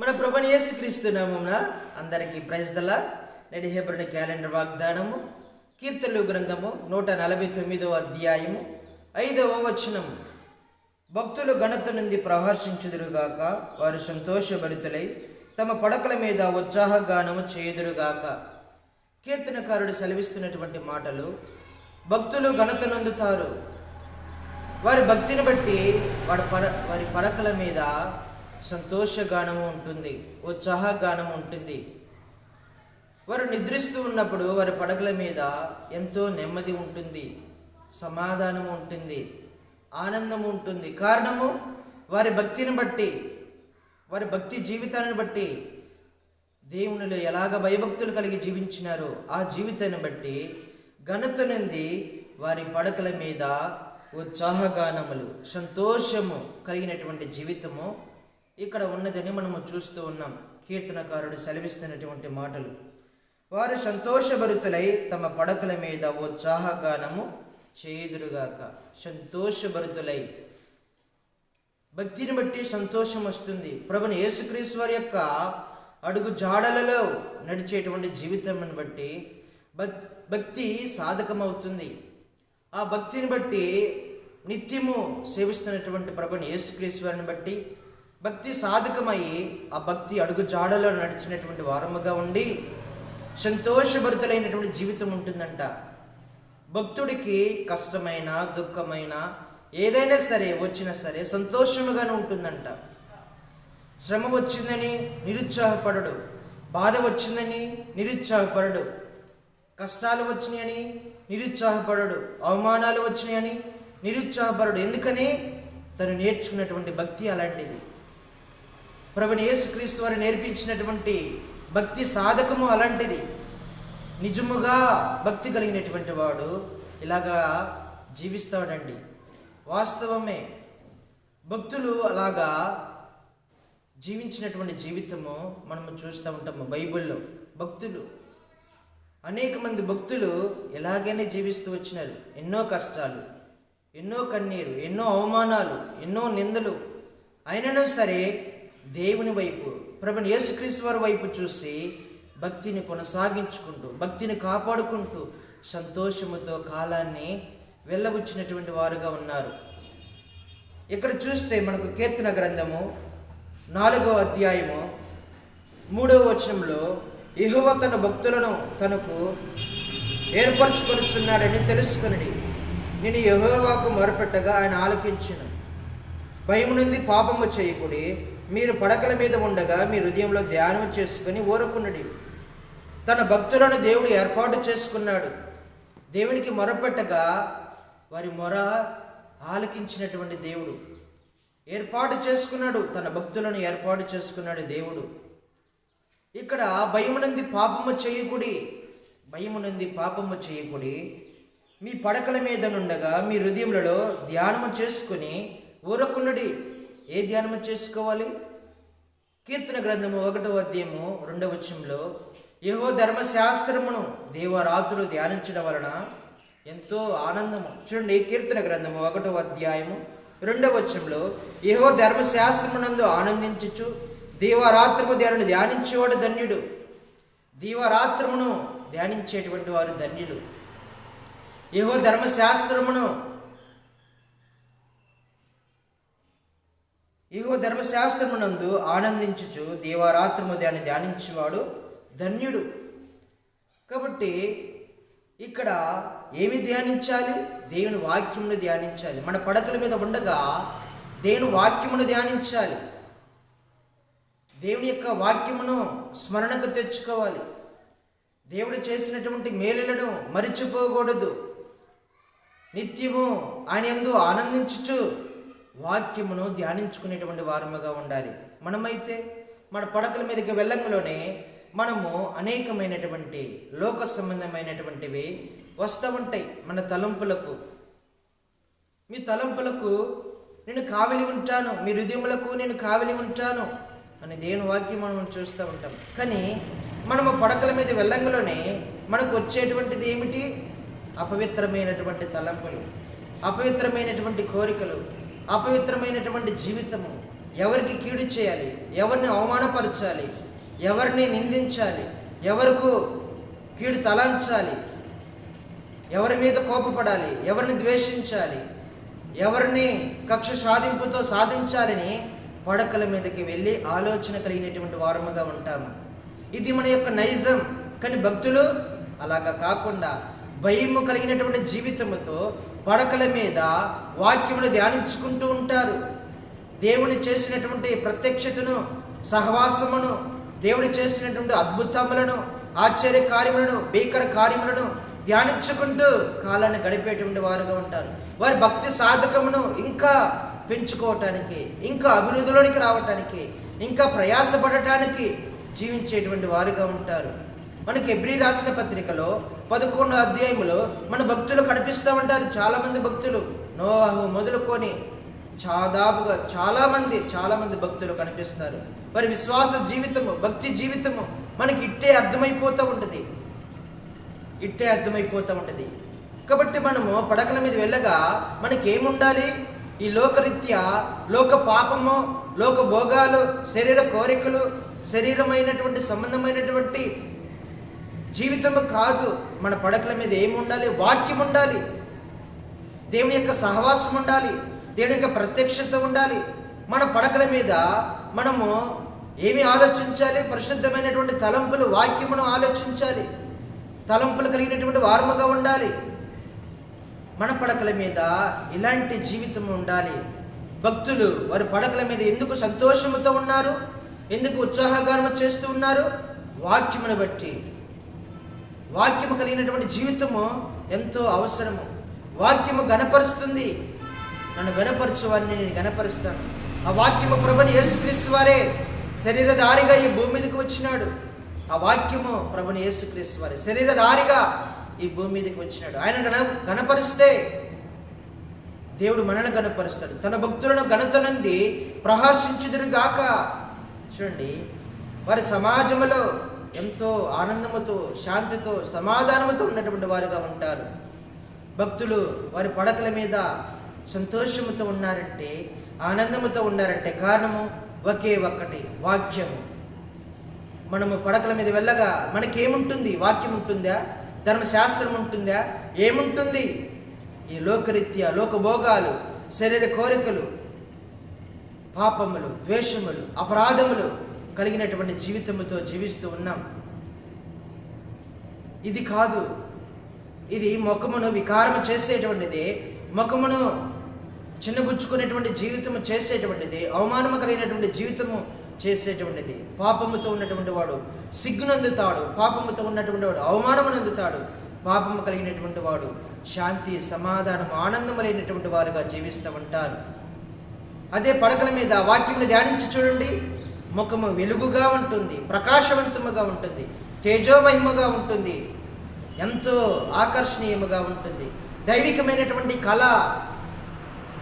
మన ప్రభుని యేసుక్రీస్తు నామమున అందరికీ ప్రైజ్దల నేటి హేబ్రుని క్యాలెండర్ వాగ్దానము కీర్తనలు గ్రంథము నూట నలభై తొమ్మిదవ అధ్యాయము ఐదవ వచనము. భక్తులు ఘనత నుండి ప్రహర్షించుదురుగాక వారు సంతోషభరితులై తమ పడకల మీద ఉత్సాహగానము చేయుదురుగాక. కీర్తనకారుడు సెలవిస్తున్నటువంటి మాటలు భక్తులు ఘనత నొందుతారు. వారి భక్తిని బట్టి వారి పర వారి పడకల మీద సంతోషగానము ఉంటుంది ఉత్సాహగానం ఉంటుంది. వారు నిద్రిస్తూ ఉన్నప్పుడు వారి పడకల మీద ఎంతో నెమ్మది ఉంటుంది సమాధానం ఉంటుంది ఆనందము ఉంటుంది. కారణము వారి భక్తిని బట్టి వారి భక్తి జీవితాన్ని బట్టి దేవునిలో ఎలాగ భయభక్తులు కలిగి జీవించినారో ఆ జీవితాన్ని బట్టి ఘనత నుండి వారి పడకల మీద ఉత్సాహగానములు సంతోషము కలిగినటువంటి జీవితము ఇక్కడ ఉన్నదని మనము చూస్తూ ఉన్నాం. కీర్తనకారుడు సెలవిస్తున్నటువంటి మాటలు. వారు సంతోషభరితులై తమ పడకల మీద ఉత్సాహగానము చేయుదురుగాక. సంతోషభరితులై. భక్తిని బట్టి సంతోషం వస్తుంది. ప్రభుని యేసుక్రీశ్వర్ యొక్క అడుగు జాడలలో నడిచేటువంటి జీవితం బట్టి భక్- భక్తి సాధకమవుతుంది. ఆ భక్తిని బట్టి నిత్యము సేవిస్తున్నటువంటి ప్రభుని యేసుక్రీశ్వరుని బట్టి భక్తి సాధకమై ఆ భక్తి అడుగు జాడలో నడిచినటువంటి వారముగా ఉండి సంతోషభరితులైనటువంటి జీవితం ఉంటుందంట. భక్తుడికి కష్టమైన దుఃఖమైన ఏదైనా సరే వచ్చినా సరే సంతోషముగానే ఉంటుందంట. శ్రమ వచ్చిందని నిరుత్సాహపడడు. బాధ వచ్చిందని నిరుత్సాహపడడు. కష్టాలు వచ్చినాయని నిరుత్సాహపడడు. అవమానాలు వచ్చినాయని నిరుత్సాహపడడు. ఎందుకని? తను నేర్చుకున్నటువంటి భక్తి అలాంటిది. ప్రభుని యేసుక్రీస్తు వారు నేర్పించినటువంటి భక్తి సాధకము అలాంటిది. నిజముగా భక్తి కలిగినటువంటి వాడు ఇలాగా జీవిస్తాడండి. వాస్తవమే భక్తులు అలాగా జీవించినటువంటి జీవితము మనము చూస్తూ ఉంటాము బైబిల్లో. భక్తులు అనేక మంది భక్తులు ఎలాగైనా జీవిస్తూ వచ్చినారు. ఎన్నో కష్టాలు ఎన్నో కన్నీరు ఎన్నో అవమానాలు ఎన్నో నిందలు. అయినను సరే దేవుని వైపు ప్రభుని యేసుక్రీస్తు వారి వైపు చూసి భక్తిని కొనసాగించుకుంటూ భక్తిని కాపాడుకుంటూ సంతోషముతో కాలాన్ని వెళ్ళబుచ్చినటువంటి వారుగా ఉన్నారు. ఇక్కడ చూస్తే మనకు కీర్తన గ్రంథము నాలుగో అధ్యాయము మూడవ వచనంలో ఇహువ తన భక్తులను తనకు ఏర్పరచుకొనిస్తున్నాడని తెలుసుకుని నేను యహోవాకు మొరపెట్టగా ఆయన ఆలకించను. భయం నుండి పాపము చేయకుడి. మీరు పడకల మీద ఉండగా మీ హృదయంలో ధ్యానం చేసుకుని ఊరకున్నడి తన భక్తులను దేవుడు ఏర్పాటు చేసుకున్నాడు. దేవునికి మొరపెట్టగా వారి మొర ఆలకించినటువంటి దేవుడు. ఏర్పాటు చేసుకున్నాడు. తన భక్తులను ఏర్పాటు చేసుకున్నాడు దేవుడు. ఇక్కడ భయమునంది పాపము చేయకుడి భయమునంది పాపము చేయకుడి మీ పడకల మీద నుండగా మీ హృదయములలో ధ్యానము చేసుకుని ఊరకున్నడి ఏ ధ్యానం చేసుకోవాలి? కీర్తన గ్రంథము ఒకటో అధ్యాయము రెండవ వచ్చంలో యహో ధర్మశాస్త్రమును దేవరాత్రులు ధ్యానించడం వలన ఎంతో ఆనందము. చూడండి కీర్తన గ్రంథము ఒకటో అధ్యాయము రెండవ వచ్చంలో యహో ధర్మశాస్త్రమునందు ఆనందించుచు దీవారాత్రము ధ్యానం ధ్యానించేవాడు ధన్యుడు. దీవారాత్రమును ధ్యానించేటువంటి వారు ధన్యులు. యహో ధర్మశాస్త్రమును ఇగో ధర్మశాస్త్రమునందు ఆనందించుచు దీవారాత్రము దాన్ని ధ్యానించేవాడు ధన్యుడు. కాబట్టి ఇక్కడ ఏమి ధ్యానించాలి? దేవుని వాక్యమును ధ్యానించాలి. మన పడకల మీద ఉండగా దేవుని వాక్యమును ధ్యానించాలి. దేవుని యొక్క వాక్యమును స్మరణకు తెచ్చుకోవాలి. దేవుడు చేసినటువంటి మేలులను మరిచిపోకూడదు. నిత్యము ఆయన యందు ఆనందించుచు వాక్యమును ధ్యానించుకునేటువంటి వారముగా ఉండాలి. మనమైతే మన పడకల మీదకి వెళ్ళంగలోనే మనము అనేకమైనటువంటి లోక సంబంధమైనటువంటివి వస్తూ ఉంటాయి మన తలంపులకు. మీ తలంపులకు నేను కావలి ఉంటాను మీ హృదయములకు నేను కావలి ఉంటాను అని దేవుని వాక్యం మనం చూస్తూ ఉంటాం. కానీ మనము పడకల మీద వెళ్ళంగలోనే మనకు వచ్చేటువంటిది ఏమిటి? అపవిత్రమైనటువంటి తలంపులు అపవిత్రమైనటువంటి కోరికలు అపవిత్రమైనటువంటి జీవితము. ఎవరికి కీడు చేయాలి? ఎవరిని అవమానపరచాలి? ఎవరిని నిందించాలి? ఎవరికి కీడు తలాంచాలి? ఎవరి మీద కోపపడాలి? ఎవరిని ద్వేషించాలి? ఎవరిని కక్ష సాధింపుతో సాధించాలని పడకల మీదకి వెళ్ళి ఆలోచన కలిగినటువంటి వారముగా ఉంటాము. ఇది మన యొక్క నైజం. కానీ భక్తులు అలాగా కాకుండా భయము కలిగినటువంటి జీవితముతో పడకల మీద వాక్యమును ధ్యానించుకుంటూ ఉంటారు. దేవుని చేసినటువంటి ప్రత్యక్షతను సహవాసమును దేవుడు చేసినటువంటి అద్భుతములను ఆశ్చర్య కార్యములను భీకర కార్యములను ధ్యానించుకుంటూ కాలాన్ని గడిపేటువంటి వారుగా ఉంటారు. వారి భక్తి సాధకమును ఇంకా పెంచుకోవటానికి ఇంకా అభివృద్ధిలోనికి రావటానికి ఇంకా ప్రయాసపడటానికి జీవించేటువంటి వారుగా ఉంటారు. మనకి ఎబ్రి రాసిన పత్రికలో పదకొండు అధ్యాయములో మన భక్తులు కనిపిస్తూ ఉంటారు చాలామంది భక్తులు నోవాహు మొదలుకొని చాదాపుగా చాలామంది చాలామంది భక్తులు కనిపిస్తారు. వారి విశ్వాస జీవితము భక్తి జీవితము మనకి ఇట్టే అర్థమైపోతూ ఉంటుంది. ఇట్టే అర్థమైపోతూ ఉంటుంది. కాబట్టి మనము పడకల మీద వెళ్ళగా మనకి ఏముండాలి ఈ లోకరీత్యా లోక పాపము లోక భోగాలు శరీర కోరికలు శరీరమైనటువంటి సంబంధమైనటువంటి జీవితము కాదు. మన పడకల మీద ఏముండాలి? వాక్యం ఉండాలి. దేవుని యొక్క సహవాసం ఉండాలి. దేవుని యొక్క ప్రత్యక్షత ఉండాలి. మన పడకల మీద మనము ఏమి ఆలోచించాలి? పరిశుద్ధమైనటువంటి తలంపులు వాక్యమును ఆలోచించాలి. తలంపులు కలిగినటువంటి వారముగా ఉండాలి. మన పడకల మీద ఇలాంటి జీవితం ఉండాలి. భక్తులు వారి పడకల మీద ఎందుకు సంతోషముతో ఉన్నారు? ఎందుకు ఉత్సాహగానము చేస్తూ ఉన్నారు? వాక్యమును బట్టి వాక్యము కలిగినటువంటి జీవితము ఎంతో అవసరము. వాక్యము గణపరుస్తుంది నన్ను గణపరచు వారిని నేను గణపరుస్తాను ఆ వాక్యము ప్రభుని యేసుక్రీస్తు వారే శరీరధారిగా ఈ భూమి మీదకి వచ్చినాడు. ఆ వాక్యము ప్రభుని యేసుక్రీస్తు వారే శరీరధారిగా ఈ భూమి మీదకి వచ్చినాడు. ఆయన గణ గణపరిస్తే దేవుడు మనల్ని గణపరుస్తాడు తన భక్తులను ఘనతనంది ప్రహర్షించుదురుగాక. చూడండి వారి సమాజంలో ఎంతో ఆనందముతో శాంతితో సమాధానముతో ఉన్నటువంటి వారుగా ఉంటారు. భక్తులు వారి పడకల మీద సంతోషముతో ఉన్నారంటే ఆనందముతో ఉన్నారంటే కారణము ఒకే ఒక్కటి వాక్యము. మనము పడకల మీద వెళ్ళగా మనకేముంటుంది? వాక్యం ఉంటుందా ధర్మశాస్త్రం ఉంటుందా ఏముంటుంది? ఈ లోకరీత్యా లోకభోగాలు శరీర కోరికలు పాపములు ద్వేషములు అపరాధములు కలిగినటువంటి జీవితముతో జీవిస్తూ ఉన్నాం. ఇది కాదు. ఇది ముఖమును వికారము చేసేటువంటిది. ముఖమును చిన్నబుచ్చుకునేటువంటి జీవితము చేసేటువంటిది. అవమానము కలిగినటువంటి జీవితము చేసేటువంటిది. పాపముతో ఉన్నటువంటి వాడు సిగ్గునందుతాడు. పాపముతో ఉన్నటువంటి వాడు అవమానమునందుతాడు. పాపము కలిగినటువంటి వాడు శాంతి సమాధానం ఆనందము లేనటువంటి వారుగా జీవిస్తూ ఉంటారు. అదే పడకల మీద వాక్యంని ధ్యానించి చూడండి. ముఖము వెలుగుగా ఉంటుంది ప్రకాశవంతముగా ఉంటుంది తేజోమహిమగా ఉంటుంది ఎంతో ఆకర్షణీయముగా ఉంటుంది. దైవికమైనటువంటి కళ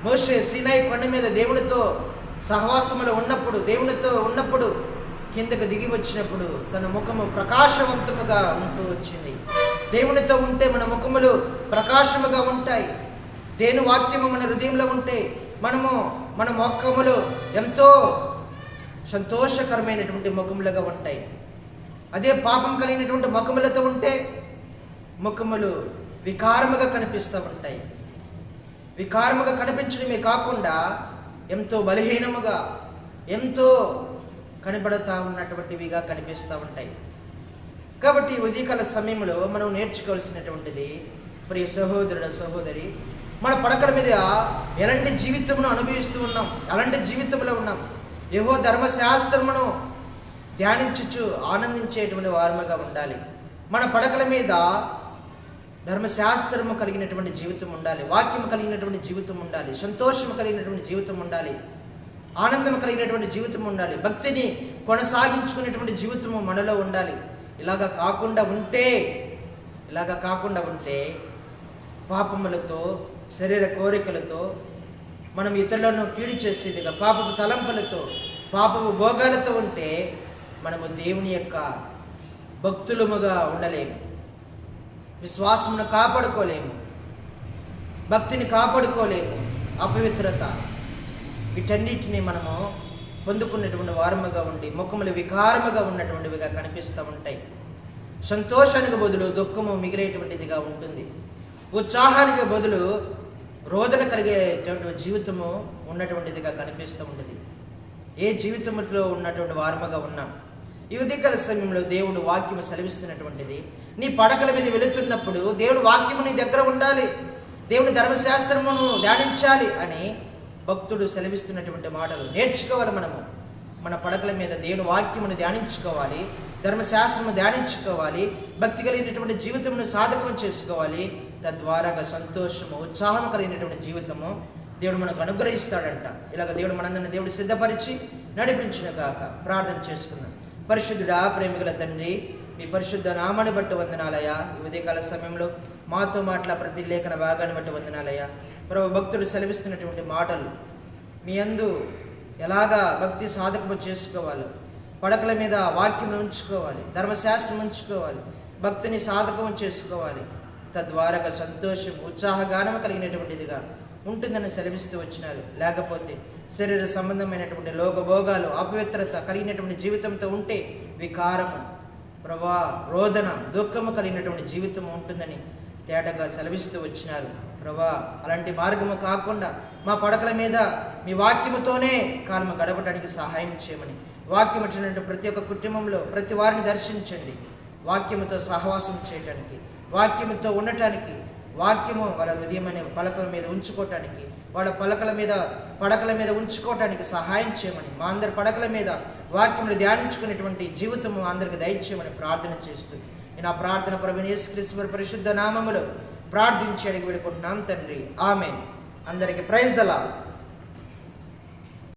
మోషే సీనాయి కొండ మీద దేవునితో సహవాసములో ఉన్నప్పుడు దేవునితో ఉన్నప్పుడు కిందకు దిగి వచ్చినప్పుడు తన ముఖము ప్రకాశవంతముగా ఉంటూ వచ్చింది. దేవునితో ఉంటే మన ముఖములు ప్రకాశముగా ఉంటాయి. దేని వాక్యము మన హృదయంలో ఉంటే మనము మన ముఖములు ఎంతో సంతోషకరమైనటువంటి ముఖములుగా ఉంటాయి. అదే పాపం కలిగినటువంటి ముఖములతో ఉంటే ముఖములు వికారముగా కనిపిస్తూ ఉంటాయి. వికారముగా కనిపించడమే కాకుండా ఎంతో బలహీనముగా ఎంతో కనబడుతూ ఉన్నటువంటివిగా కనిపిస్తూ ఉంటాయి. కాబట్టి ఉదయకాల సమయంలో మనం నేర్చుకోవాల్సినటువంటిది ప్రియ సహోదరుడు సహోదరి మన పడకల మీద ఎలాంటి జీవితమును అనుభవిస్తూ ఉన్నాం అలాంటి జీవితంలో ఉన్నాం ఏవో ధర్మశాస్త్రమును ధ్యానించుచు ఆనందించేటువంటి వారముగా ఉండాలి. మన పడకల మీద ధర్మశాస్త్రము కలిగినటువంటి జీవితం ఉండాలి. వాక్యము కలిగినటువంటి జీవితం ఉండాలి. సంతోషము కలిగినటువంటి జీవితం ఉండాలి. ఆనందం కలిగినటువంటి జీవితం ఉండాలి. భక్తిని కొనసాగించుకునేటువంటి జీవితము మనలో ఉండాలి. ఇలాగా కాకుండా ఉంటే ఇలాగా కాకుండా ఉంటే పాపములతో శరీర కోరికలతో మనం ఇతరులను కీడు చేసేదిగా పాపపు తలంపులతో పాపపు భోగాలతో ఉంటే మనము దేవుని యొక్క భక్తులముగా ఉండలేము. విశ్వాసమును కాపాడుకోలేము. భక్తిని కాపాడుకోలేము. అపవిత్రత. వీటన్నిటిని మనము పొందుకున్నటువంటి వారముగా ఉండి ముఖములు వికారముగా ఉన్నటువంటివిగా కనిపిస్తూ ఉంటాయి. సంతోషానికి బదులు దుఃఖము మిగిలేటువంటిదిగా ఉంటుంది. ఉత్సాహానికి బదులు రోదన కలిగేటువంటి జీవితము ఉన్నటువంటిదిగా కనిపిస్తూ ఉండేది ఏ జీవితంలో ఉన్నటువంటి వారముగా ఉన్నాం ఈ ఉదయకాల సమయంలో దేవుడు వాక్యము సెలవిస్తున్నటువంటిది నీ పడకల మీద వెళుతున్నప్పుడు దేవుడు వాక్యము నీ దగ్గర ఉండాలి. దేవుని ధర్మశాస్త్రమును ధ్యానించాలి అని భక్తుడు సెలవిస్తున్నటువంటి మాటలు నేర్చుకోవాలి మనము. మన పడకల మీద దేవుని వాక్యమును ధ్యానించుకోవాలి ధర్మశాస్త్రము ధ్యానించుకోవాలి భక్తి కలిగినటువంటి జీవితమును సాధకం చేసుకోవాలి తద్వారాగా సంతోషము ఉత్సాహం కలిగినటువంటి జీవితము దేవుడు మనకు అనుగ్రహిస్తాడంట. ఇలాగ దేవుడు మనందరిని దేవుడు సిద్ధపరిచి నడిపించిన కాక ప్రార్థన చేసుకున్నాం పరిశుద్ధుడా ప్రేమికుల తండ్రి మీ పరిశుద్ధ నామాన్ని బట్టి వందనాలయ ఉదయకాల సమయంలో మాతో మాటల ప్రతి లేఖన భాగాన్ని బట్టి వందనాలయ ప్రభు భక్తుడు సెలవిస్తున్నటువంటి మాటలు మీ అందు ఎలాగా భక్తి సాధకము చేసుకోవాలి? పడకల మీద వాక్యం ఉంచుకోవాలి ధర్మశాస్త్రం ఉంచుకోవాలి భక్తిని సాధకం చేసుకోవాలి. తద్వారాగా సంతోషం ఉత్సాహగానం కలిగినటువంటిదిగా ఉంటుందని సెలవిస్తూ వచ్చినారు. లేకపోతే శరీర సంబంధమైనటువంటి లోకభోగాలు అపవిత్రత కలిగినటువంటి జీవితంతో ఉంటే వికారము ప్రభా రోదన దుఃఖము కలిగినటువంటి జీవితం ఉంటుందని తేటగా సెలవిస్తూ వచ్చినారు. ప్రభా అలాంటి మార్గము కాకుండా మా పడకల మీద మీ వాక్యముతోనే కాలము గడపడానికి సహాయం చేయమని వాక్యం వచ్చినటువంటి ప్రతి ఒక్క కుటుంబంలో ప్రతి వారిని దర్శించండి. వాక్యముతో సహవాసం చేయటానికి వాక్యముతో ఉండటానికి వాక్యము వాళ్ళ హృదయం అనే పలకల మీద ఉంచుకోవటానికి వాళ్ళ పలకల మీద పడకల మీద ఉంచుకోవటానికి సహాయం చేయమని మా అందరి పడకల మీద వాక్యములు ధ్యానించుకునేటువంటి జీవితము అందరికి దయచేయమని ప్రార్థన చేస్తూ నేను ఆ ప్రార్థన ప్రభు యేసుక్రీస్తు పరిశుద్ధ నామములో ప్రార్థించి అడిగి పెడుకుంటున్నాం తండ్రి. ఆమె అందరికి ప్రైజ్ దలా